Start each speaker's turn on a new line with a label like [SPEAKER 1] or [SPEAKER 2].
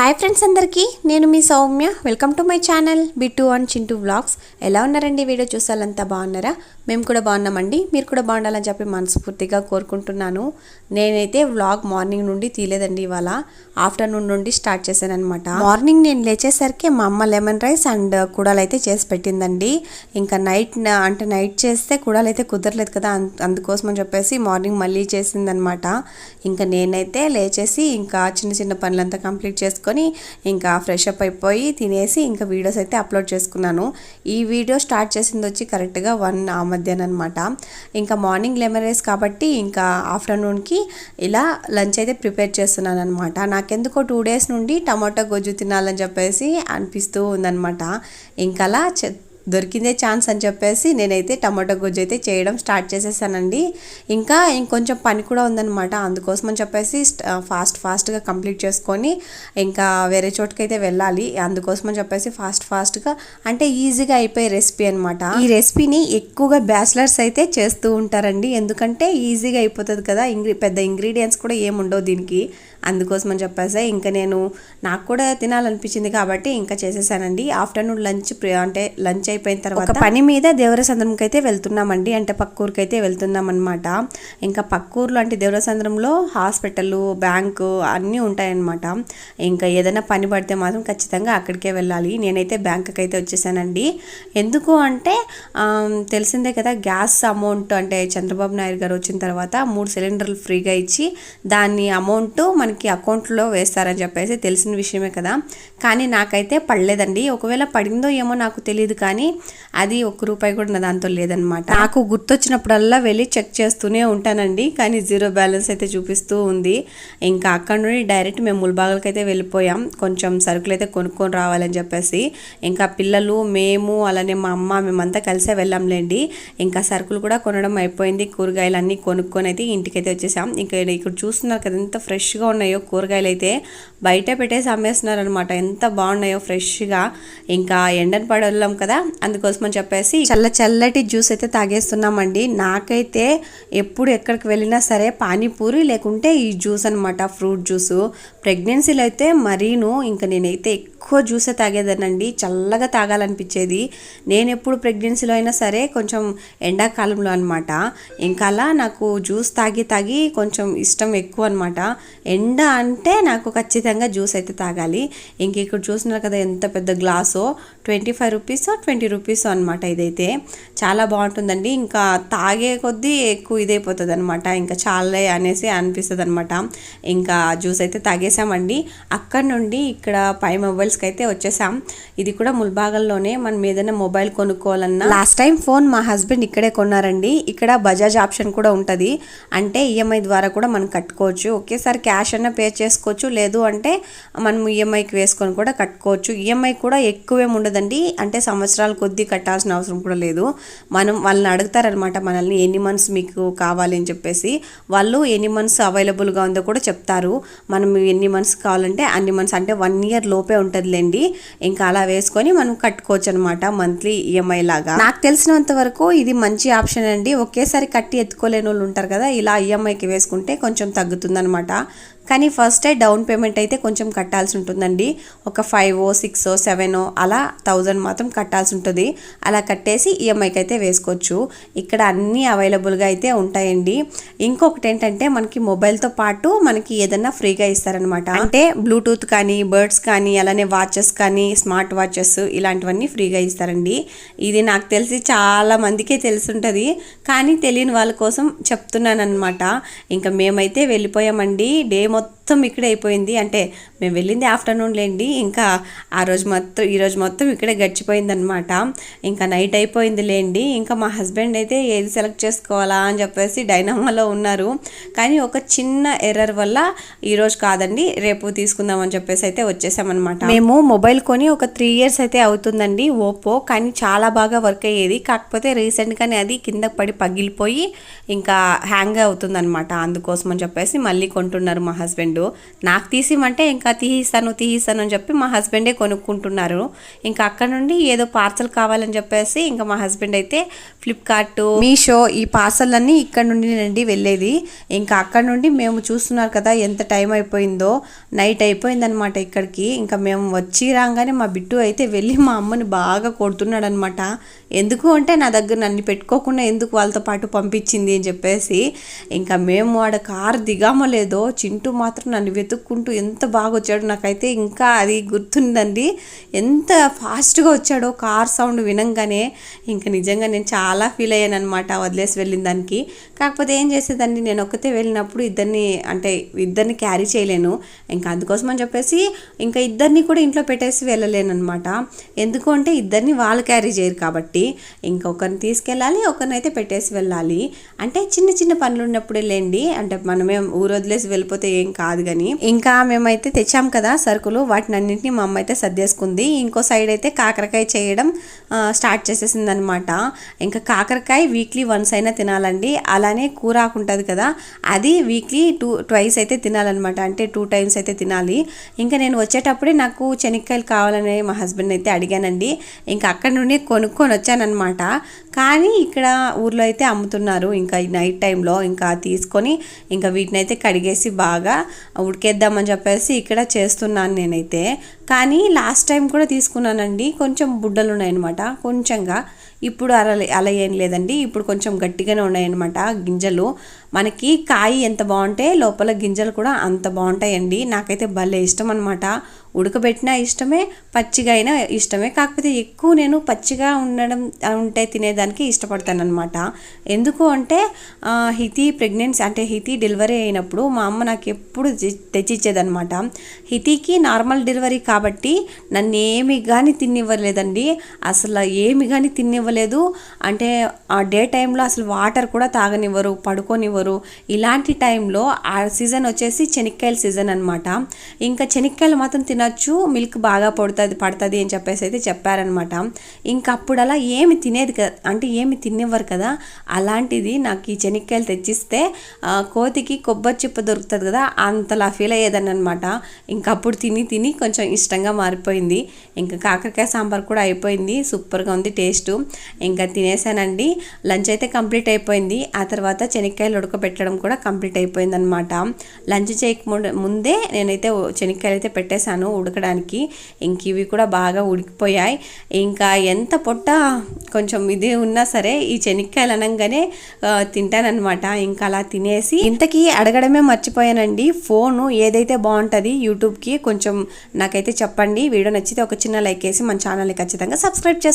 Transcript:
[SPEAKER 1] Hi friends అందరికీ నేను మీ Soumya. Welcome to my channel Bittu and Chintu vlogs ఎలా ఉన్నారండి? వీడియో చూసాలంతా బాగున్నారా? మేము కూడా బాగున్నామండి. మీరు కూడా బాగుండాలని చెప్పి మనస్ఫూర్తిగా కోరుకుంటున్నాను. నేనైతే వ్లాగ్ మార్నింగ్ నుండి తీయలేదండి ఇవాళ. ఆఫ్టర్నూన్ నుండి స్టార్ట్ చేశాను అనమాట మార్నింగ్ నేను లేచేసరికి మా అమ్మ లెమన్ రైస్ అండ్ కూడలు అయితే చేసి పెట్టిందండి. ఇంకా నైట్ అంటే నైట్ చేస్తే కూడలు అయితే కుదరలేదు కదా అందుకోసం అని చెప్పేసి మార్నింగ్ మళ్ళీ చేసిందనమాట ఇంకా నేనైతే లేచేసి ఇంకా చిన్న చిన్న పనులంతా కంప్లీట్ చేసుకొని ఇంకా ఫ్రెష్ అప్ అయిపోయి తినేసి ఇంకా వీడియోస్ అయితే అప్లోడ్ చేసుకున్నాను. ఈ వీడియో స్టార్ట్ చేసింది వచ్చి కరెక్ట్గా వన్ ఆ మధ్యాహ్నం అనమాట ఇంకా మార్నింగ్ లెమన్ రైస్ కాబట్టి ఇంకా ఆఫ్టర్నూన్కి ఇలా లంచ్ అయితే ప్రిపేర్ చేస్తున్నాను అనమాట నాకెందుకో టూ డేస్ నుండి టమాటో గొజ్జు తినాలని చెప్పేసి అనిపిస్తూ ఉందనమాట ఇంకా అలా చె- దొరికిందే ఛాన్స్ అని చెప్పేసి నేనైతే టమాటో గుజ్జు అయితే చేయడం స్టార్ట్ చేసేసానండి. ఇంకా ఇంకొంచెం పని కూడా ఉందన్నమాట. అందుకోసం అని చెప్పేసి ఫాస్ట్ ఫాస్ట్గా కంప్లీట్ చేసుకొని ఇంకా వేరే చోటుకైతే వెళ్ళాలి. అందుకోసం అని చెప్పేసి ఫాస్ట్ ఫాస్ట్గా అంటే ఈజీగా అయిపోయే రెసిపీ అనమాట ఈ రెసిపీని ఎక్కువగా బ్యాచిలర్స్ అయితే చేస్తూ ఉంటారండి. ఎందుకంటే ఈజీగా అయిపోతుంది కదా ఇంగ్రీ పెద్ద ఇంగ్రీడియంట్స్ కూడా ఏముండవు దీనికి. అందుకోసం అని చెప్పేసి ఇంకా నేను నాకు కూడా తినాలనిపించింది కాబట్టి ఇంకా చేసేసానండి. ఆఫ్టర్నూన్ లంచ్ అంటే లంచ్ అయిపోయిన తర్వాత పని మీద దేవరసంద్రంకి అయితే వెళ్తున్నామండి. అంటే పక్క అయితే వెళ్తున్నాం అనమాట ఇంకా పక్కూరులో ఊర్లో అంటే దేవరసంద్రంలో హాస్పిటల్ బ్యాంకు అన్నీ ఉంటాయన్నమాట. ఇంకా ఏదైనా పని పడితే మాత్రం ఖచ్చితంగా అక్కడికే వెళ్ళాలి. నేనైతే బ్యాంకుకి అయితే వచ్చేసానండి. ఎందుకు అంటే తెలిసిందే కదా గ్యాస్ అమౌంట్ అంటే చంద్రబాబు నాయుడు గారు వచ్చిన తర్వాత మూడు సిలిండర్లు ఫ్రీగా ఇచ్చి దాని అమౌంట్ మనకి అకౌంట్లో వేస్తారని చెప్పేసి తెలిసిన విషయమే కదా. కానీ నాకైతే పడలేదండి. ఒకవేళ పడిందో ఏమో నాకు తెలియదు కానీ అది ఒక్క రూపాయి కూడా నా దాంతో లేదనమాట నాకు గుర్తొచ్చినప్పుడల్లా వెళ్ళి చెక్ చేస్తూనే ఉంటానండి. కానీ జీరో బ్యాలెన్స్ అయితే చూపిస్తూ ఉంది. ఇంకా అక్కడ నుండి డైరెక్ట్ మేము ముల్బాగలకి అయితే వెళ్ళిపోయాం. కొంచెం సరుకులు అయితే కొనుక్కొని రావాలని చెప్పేసి. ఇంకా పిల్లలు మేము అలానే మా అమ్మ మేమంతా కలిసే వెళ్ళాంలేండి. ఇంకా సరుకులు కూడా కొనడం అయిపోయింది. కూరగాయలు అన్నీ కొనుక్కొని అయితే ఇంటికైతే వచ్చేసాం. ఇంకా ఇక్కడ ఇక్కడ చూస్తున్నారు కదా ఎంత ఫ్రెష్గా ఉన్నాయో కూరగాయలు అయితే బయట పెట్టేసి అమ్మేస్తున్నారు అనమాట ఎంత బాగున్నాయో ఫ్రెష్గా. ఇంకా ఎండను పడలేం కదా అందుకోసం అని చెప్పేసి చల్ల చల్లటి జ్యూస్ అయితే తాగేస్తున్నామండి. నాకైతే ఎప్పుడు ఎక్కడికి వెళ్ళినా సరే పానీపూరి లేకుంటే ఈ జ్యూస్ అనమాట ఫ్రూట్ జ్యూస్. ప్రెగ్నెన్సీలో అయితే మరీను ఇంకా నేనైతే ఎక్కువ జ్యూసే తాగేదానండి చల్లగా తాగాలనిపించేది. నేను ఎప్పుడు ప్రెగ్నెన్సీలో అయినా సరే కొంచెం ఎండాకాలంలో అనమాట ఇంకా అలా నాకు జ్యూస్ తాగి తాగి కొంచెం ఇష్టం ఎక్కువ అనమాట ఎండ అంటే నాకు ఖచ్చితంగా జ్యూస్ అయితే తాగాలి. ఇంక ఇక్కడ చూస్తున్నారు కదా ఎంత పెద్ద గ్లాసో twenty five rupees twenty rupees అనమాట ఇదైతే. చాలా బాగుంటుందండి. ఇంకా తాగే కొద్దీ ఎక్కువ ఇదైపోతుంది అనమాట ఇంకా చాలే అనేసి అనిపిస్తుంది అనమాట ఇంకా జ్యూస్ అయితే తాగేసామండి. అక్కడ నుండి ఇక్కడ పై మొబైల్స్కి అయితే వచ్చేసాం. ఇది కూడా ముల్బాగల్లోనే మనం ఏదైనా మొబైల్ కొనుక్కోవాలన్నా. లాస్ట్ టైం ఫోన్ మా హస్బెండ్ ఇక్కడే కొన్నారండి. ఇక్కడ బజాజ్ ఆప్షన్ కూడా ఉంటుంది. అంటే ఈఎంఐ ద్వారా కూడా మనం కట్టుకోవచ్చు. ఒకేసారి క్యాష్ అన్న పే చేసుకోవచ్చు. లేదు అంటే మనం ఈఎంఐకి వేసుకొని కూడా కట్టుకోవచ్చు. ఈఎంఐ కూడా ఎక్కువేం ఉండదండి అంటే సంవత్సరాల కొద్దీ కట్టాల్సిన అవసరం కూడా లేదు. మనం వాళ్ళని అడుగుతారనమాట మనల్ని ఎన్ని మంత్స్ మీకు కావాలి అని చెప్పేసి. వాళ్ళు ఎన్ని మంత్స్ అవైలబుల్గా ఉందో కూడా చెప్తారు. మనం ఎన్ని మంత్స్ కావాలంటే అన్ని మంత్స్ అంటే వన్ ఇయర్ లోపే ఉంటుందిలేండి. ఇంకా అలా వేసుకొని మనం కట్టుకోవచ్చు అనమాట మంత్లీ ఈఎంఐ లాగా. నాకు తెలిసినంత వరకు ఇది మంచి ఆప్షన్ అండి. ఒకేసారి కట్టి ఎత్తుకోలేని వాళ్ళు ఉంటారు కదా ఇలా ఈఎంఐకి వేసుకుంటే కొంచెం తగ్గుతుందనమాట. కానీ ఫస్ట్ డౌన్ పేమెంట్ అయితే కొంచెం కట్టాల్సి ఉంటుందండి. ఒక ఫైవ్ సిక్స్ సెవెన్ అలా థౌజండ్ మాత్రం కట్టాల్సి ఉంటుంది. అలా కట్టేసి ఈఎంఐకి అయితే వేసుకోవచ్చు. ఇక్కడ అన్నీ అవైలబుల్గా అయితే ఉంటాయండి. ఇంకొకటి ఏంటంటే మనకి మొబైల్తో పాటు మనకి ఏదన్నా ఫ్రీగా ఇస్తారనమాట అంటే బ్లూటూత్ కానీ బర్డ్స్ కానీ అలానే వాచెస్ కానీ స్మార్ట్ వాచెస్ ఇలాంటివన్నీ ఫ్రీగా ఇస్తారండి. ఇది నాకు తెలిసి చాలా మందికే తెలుసుంటుంది. కానీ తెలియని వాళ్ళ కోసం చెప్తున్నాను అనమాట ఇంకా మేమైతే వెళ్ళిపోయామండి. డే మొత్తం よ మొత్తం ఇక్కడే అయిపోయింది. అంటే మేము వెళ్ళింది ఆఫ్టర్నూన్ లేండి. ఇంకా ఆ రోజు మొత్తం ఈరోజు మొత్తం ఇక్కడే గడిచిపోయింది అనమాట ఇంకా నైట్ అయిపోయింది లేండి. ఇంకా మా హస్బెండ్ అయితే ఏది సెలెక్ట్ చేసుకోవాలా అని చెప్పేసి డైనమాలో ఉన్నారు. కానీ ఒక చిన్న ఎర్రర్ వల్ల ఈరోజు కాదండి రేపు తీసుకుందాం అని చెప్పేసి అయితే వచ్చేసామన్నమాట. మేము మొబైల్ కొని ఒక త్రీ ఇయర్స్ అయితే అవుతుందండి ఓపో కానీ చాలా బాగా వర్క్ అయ్యేది. కాకపోతే రీసెంట్గానే అది కింద పడి పగిలిపోయి ఇంకా హ్యాంగ్ అవుతుందన్నమాట. అందుకోసం అని చెప్పేసి మళ్ళీ కొంటున్నారు మా హస్బెండ్. వీళ్ళు నాకు తీసిమంటే ఇంకా తీయిస్తాను తీయిస్తాను అని చెప్పి మా హస్బెండే కొనుక్కుంటున్నారు. ఇంకా అక్కడ నుండి ఏదో పార్సల్ కావాలని చెప్పేసి ఇంకా మా హస్బెండ్ అయితే ఫ్లిప్కార్ట్ మీషో ఈ పార్సల్ అన్నీ ఇక్కడ నుండి నండి వెళ్ళేది. ఇంకా అక్కడ నుండి మేము చూస్తున్నారు కదా ఎంత టైం అయిపోయిందో. నైట్ అయిపోయిందనమాట ఇక్కడికి. ఇంకా మేము వచ్చి రాగానే మా బిట్టు అయితే వెళ్ళి మా అమ్మని బాగా కొడుతున్నాడు అనమాట ఎందుకు అంటే నా దగ్గర నన్ను పెట్టుకోకుండా ఎందుకు వాళ్ళతో పాటు పంపించింది అని చెప్పేసి. ఇంకా మేము ఆడ కారు దిగామో లేదో చింటూ మాత్రం నన్ను వెతుక్కుంటూ ఎంత బాగా వచ్చాడు నాకైతే ఇంకా అది గుర్తుందండి. ఎంత ఫాస్ట్గా వచ్చాడో కార్ సౌండ్ వినంగానే ఇంకా నిజంగా నేను చాలా ఫీల్ అయ్యాను అనమాట వదిలేసి వెళ్ళిన దానికి. కాకపోతే ఏం చేసేదాన్ని నేను ఒక్కతే వెళ్ళినప్పుడు ఇద్దరిని అంటే ఇద్దరిని క్యారీ చేయలేను. ఇంకా అందుకోసం అని చెప్పేసి ఇంకా ఇద్దరిని కూడా ఇంట్లో పెట్టేసి వెళ్ళలేను అనమాట ఎందుకు అంటే ఇద్దరిని వాళ్ళు క్యారీ చేయరు కాబట్టి ఇంకా ఒకరిని తీసుకెళ్ళాలి ఒకరిని అయితే పెట్టేసి వెళ్ళాలి. అంటే చిన్న చిన్న పనులు ఉన్నప్పుడే లేండి. అంటే మనమే ఊరు వదిలేసి వెళ్ళిపోతే ఏం కాదు. కానీ ఇంకా మేమైతే తెచ్చాం కదా సరుకులు. వాటిని అన్నింటినీ మా అమ్మ అయితే సర్దేసుకుంది. ఇంకో సైడ్ అయితే కాకరకాయ చేయడం స్టార్ట్ చేసేసింది అనమాట ఇంకా కాకరకాయ వీక్లీ వన్స్ అయినా తినాలండి. అలానే కూరాకు ఉంటుంది కదా అది వీక్లీ టూ ట్వైస్ అయితే తినాలన్నమాట. అంటే టూ టైమ్స్ అయితే తినాలి. ఇంకా నేను వచ్చేటప్పుడే నాకు శనక్కాయలు కావాలని మా హస్బెండ్ అయితే అడిగానండి. ఇంకా అక్కడ నుండి కొనుక్కొని వచ్చానమాట కానీ ఇక్కడ ఊర్లో అయితే అమ్ముతున్నారు. ఇంకా నైట్ టైంలో ఇంకా తీసుకొని ఇంకా వీటిని అయితే కడిగేసి బాగా ఉడికేద్దామని చెప్పేసి ఇక్కడ చేస్తున్నాను నేనైతే. కానీ లాస్ట్ టైం కూడా తీసుకున్నానండి. కొంచెం బుడ్డలు ఉన్నాయన్నమాట. కొంచెంగా ఇప్పుడు అలా అలా ఏం లేదండి. ఇప్పుడు కొంచెం గట్టిగానే ఉన్నాయన్నమాట గింజలు. మనకి కాయ ఎంత బాగుంటే లోపల గింజలు కూడా అంత బాగుంటాయండి. నాకైతే భలే ఇష్టం అనమాట ఉడకబెట్టినా ఇష్టమే పచ్చిగా అయినా ఇష్టమే. కాకపోతే ఎక్కువ నేను పచ్చిగా ఉండడం ఉంటే తినేదానికి ఇష్టపడతాను అనమాట ఎందుకు అంటే హితి ప్రెగ్నెన్సీ అంటే హితి డెలివరీ అయినప్పుడు మా అమ్మ నాకు ఎప్పుడు తెచ్చిచ్చేదనమాట హితికి నార్మల్ డెలివరీ కాబట్టి నన్ను ఏమి కానీ తిన్నివ్వలేదండి అసలు ఏమి కానీ తిన్నివ్వలేదు అంటే ఆ డే టైంలో అసలు వాటర్ కూడా తాగనివ్వరు పడుకోనివ్వరు. ఇలాంటి టైంలో ఆ సీజన్ వచ్చేసి చెనిక్కాయల సీజన్ అనమాట ఇంకా చెనిక్కాయలు మాత్రం తినొచ్చు మిల్క్ బాగా పడుతుంది పడుతుంది అని చెప్పేసి అయితే చెప్పారనమాట. ఇంకా అప్పుడు అలా ఏమి తినేది కదా అంటే ఏమి తినేవారు కదా అలాంటిది నాకు ఈ చెనిక్కాయలు తెచ్చిస్తే కోతికి కొబ్బరి చిప్ప దొరుకుతుంది కదా అంతలా ఫీల్ అయ్యేదాన్ని అనమాట ఇంకా అప్పుడు తిని తిని కొంచెం ఇష్టంగా మారిపోయింది. ఇంకా కాకరకాయ సాంబార్ కూడా అయిపోయింది సూపర్గా ఉంది టేస్ట్. ఇంకా తినేసానండి లంచ్ అయితే కంప్లీట్ అయిపోయింది. ఆ తర్వాత చెనిక్కాయలు ఉడకబెట్టడం కూడా కంప్లీట్ అయిపోయింది అనమాట లంచ్ చేయక ముందే నేనైతే చెనిక్కాయలు అయితే పెట్టేశాను. ఉడకడానికి. ఇంక ఇవి కూడా బాగా ఉడికిపోయాయి. ఇంకా ఎంత పొట్ట కొంచెం ఇది ఉన్నా సరే ఈ శనక్కాయలు అనగానే తింటానన్నమాట. ఇంకా అలా తినేసి ఇంతకీ అడగడమే మర్చిపోయానండి. ఫోను ఏదైతే బాగుంటుంది యూట్యూబ్కి కొంచెం నాకైతే చెప్పండి. వీడియో నచ్చితే ఒక చిన్న లైక్ వేసి మన ఛానల్ని ఖచ్చితంగా సబ్స్క్రైబ్ చేసుకోండి